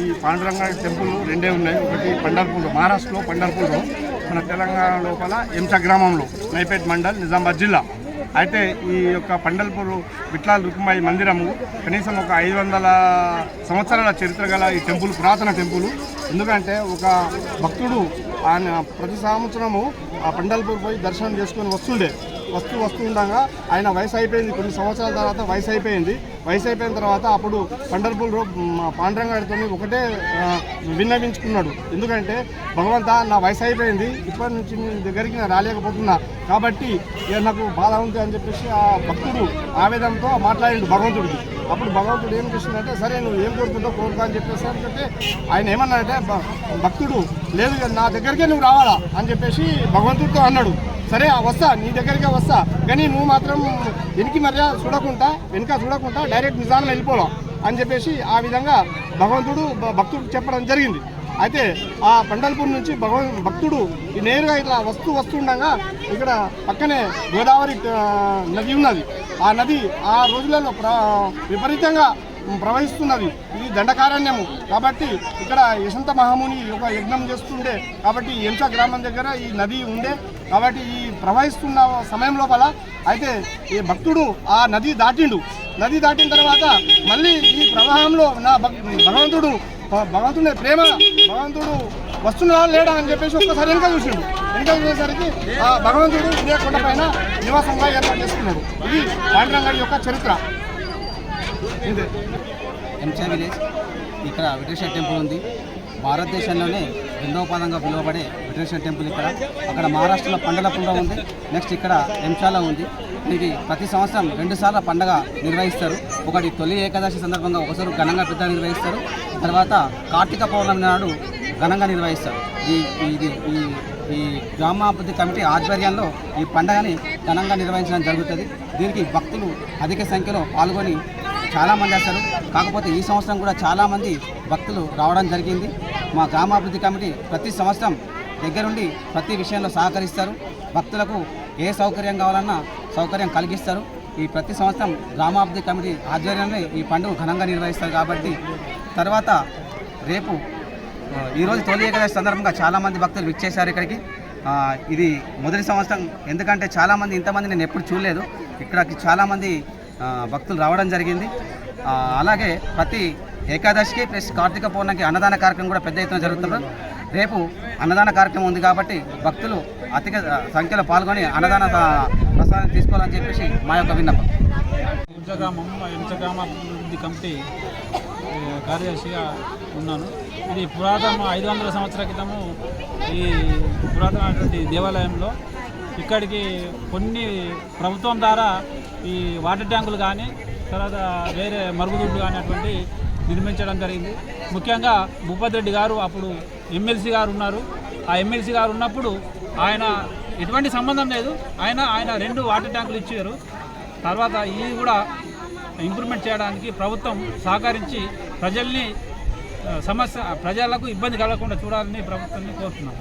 ఈ పాండురంగ టెంపుల్ రెండే ఉన్నాయి. ఒకటి పండర్పూర్ మహారాష్ట్రలో పండర్పూర్లో మన తెలంగాణ లోపల ఎంచ గ్రామంలో నైపేట్ మండల్ నిజామాబాద్ జిల్లా. అయితే ఈ యొక్క పండల్పూర్ విట్లాల రుక్మాయి మందిరము కనీసం ఒక ఐదు వందల సంవత్సరాల చరిత్ర గల ఈ టెంపుల్ పురాతన టెంపుల్. ఎందుకంటే ఒక భక్తుడు ఆయన ప్రతి సంవత్సరము ఆ పండల్పూర్ పోయి దర్శనం చేసుకొని వస్తుండే. వస్తూ వస్తూ ఉండగా ఆయన వయసు అయిపోయింది. కొన్ని సంవత్సరాల తర్వాత వయసు అయిపోయింది. వయసు అయిపోయిన తర్వాత అప్పుడు పండర్పూల్ పాండ్రంగాడితో ఒకటే విన్నవించుకున్నాడు. ఎందుకంటే భగవంత నా వయసు అయిపోయింది. ఇప్పటి నుంచి నీ దగ్గరికి నేను రాలేకపోతున్నా. కాబట్టి నాకు బాధ ఉంది అని చెప్పేసి ఆ భక్తుడు ఆవేదంతో మాట్లాడిండు భగవంతుడికి. అప్పుడు భగవంతుడు ఏం చేసిందంటే సరే నువ్వు ఏం కోరుకుంటావు కోరుకో అని చెప్పేసి అంటే ఆయన ఏమన్నాడంటే భ- భక్తుడు లేదు నా దగ్గరికే నువ్వు రావాలా అని చెప్పేసి భగవంతుడితో అన్నాడు. సరే ఆ వస్తా నీ దగ్గరికే వస్తా. కానీ నువ్వు మాత్రం వెనక్కి మర్యాద చూడకుండా వెనుక చూడకుండా డైరెక్ట్ నిజాన్ని వెళ్ళిపోవడం అని చెప్పేసి ఆ విధంగా భగవంతుడు భక్తుడు చెప్పడం జరిగింది. అయితే ఆ పండల్పూర్ నుంచి భగవన్ భక్తుడు నేరుగా ఇట్లా వస్తూ వస్తుండగా ఇక్కడ పక్కనే గోదావరి నది ఉన్నది. ఆ నది ఆ రోజులలో ప్ర విపరీతంగా ప్రవహిస్తున్నది. ఇది దండకారణ్యము. కాబట్టి ఇక్కడ యశంత మహాముని ఒక యజ్ఞం చేస్తుండే. కాబట్టి ఎంచ గ్రామం దగ్గర ఈ నది ఉండే. కాబట్టి ఈ ప్రవహిస్తున్న సమయం లోపల అయితే ఈ భక్తుడు ఆ నది దాటిండు. నది దాటిన తర్వాత మళ్ళీ ఈ ప్రవాహంలో నా భక్- భగవంతుడు భగవంతుడి ప్రేమ భగవంతుడు వస్తున్నా లేడా అని చెప్పేసి ఒక్కసారి వెనక చూసిండు. వెనక చూసేసరికి ఆ భగవంతుడు ఇదే కొండ పైన నివాసంగా ఏర్పాటు చేసుకున్నాడు. ఇది పాండురంగడి యొక్క చరిత్ర. ఎంచా విలేజ్ ఇక్కడ విటేశ్వర టెంపుల్ ఉంది. భారతదేశంలోనే రెండవ పదంగా పిలువబడే విటేశ్వర టెంపుల్ ఇక్కడ. అక్కడ మహారాష్ట్రలో పండలపుల్లో ఉంది. నెక్స్ట్ ఇక్కడ ఎంచాలో ఉంది. ఇది ప్రతి సంవత్సరం రెండుసార్లు పండగ నిర్వహిస్తారు. ఒకటి తొలి ఏకాదశి సందర్భంగా ఒకసారి ఘనంగా పెద్ద నిర్వహిస్తారు. తర్వాత కార్తీక పౌర్ణమి నాడు ఘనంగా నిర్వహిస్తారు. ఈ ఇది ఈ ఈ గ్రామాభివృద్ధి కమిటీ ఆధ్వర్యంలో ఈ పండగని ఘనంగా నిర్వహించడం జరుగుతుంది. దీనికి భక్తులు అధిక సంఖ్యలో పాల్గొని చాలామంది వస్తారు. కాకపోతే ఈ సంవత్సరం కూడా చాలామంది భక్తులు రావడం జరిగింది. మా గ్రామాభివృద్ధి కమిటీ ప్రతి సంవత్సరం దగ్గరుండి ప్రతి విషయంలో సహకరిస్తారు. భక్తులకు ఏ సౌకర్యం కావాలన్నా సౌకర్యం కలిగిస్తారు. ఈ ప్రతి సంవత్సరం గ్రామాభివృద్ధి కమిటీ ఆధ్వర్యంలో ఈ పండుగ ఘనంగా నిర్వహిస్తారు కాబట్టి తర్వాత రేపు ఈరోజు తొలి ఏకాదశి సందర్భంగా చాలామంది భక్తులు విచ్చేశారు ఇక్కడికి. ఇది మొదటి సంవత్సరం. ఎందుకంటే చాలామంది ఇంతమంది నేను ఎప్పుడు చూడలేదు. ఇక్కడికి చాలామంది భక్తులు రావడం జరిగింది. అలాగే ప్రతి ఏకాదశికి ప్లస్ కార్తీక పౌర్ణమికి అన్నదాన కార్యక్రమం కూడా పెద్ద ఎత్తున జరుగుతుంది రేపు అన్నదాన కార్యక్రమం ఉంది కాబట్టి భక్తులు అధిక సంఖ్యలో పాల్గొని అన్నదాన ప్రసాదం తీసుకోవాలని చెప్పేసి మా యొక్క విన్నపం. ఇంచగ్రామం ఇంచగ్రామ అభివృద్ధి కమిటీ కార్యదర్శిగా ఉన్నాను. ఇది పురాతన ఐదు వందల సంవత్సరాల క్రితము ఈ పురాతనటువంటి దేవాలయంలో ఇక్కడికి కొన్ని ప్రభుత్వం ద్వారా ఈ వాటర్ ట్యాంకులు కానీ తర్వాత వేరే మరుగుదొడ్లు కానీ అటువంటి నిర్మించడం జరిగింది. ముఖ్యంగా భూపతి రెడ్డి గారు అప్పుడు ఎమ్మెల్సీ గారు ఉన్నారు. ఆ ఎమ్మెల్సీ గారు ఉన్నప్పుడు ఆయన ఎటువంటి సంబంధం లేదు. ఆయన ఆయన రెండు వాటర్ ట్యాంకులు ఇచ్చారు. తర్వాత ఇది కూడా ఇంప్రూవ్మెంట్ చేయడానికి ప్రభుత్వం సహకరించి ప్రజల్ని సమస్య ప్రజలకు ఇబ్బంది కలగకుండా చూడాలని ప్రభుత్వాన్ని కోరుతున్నాం.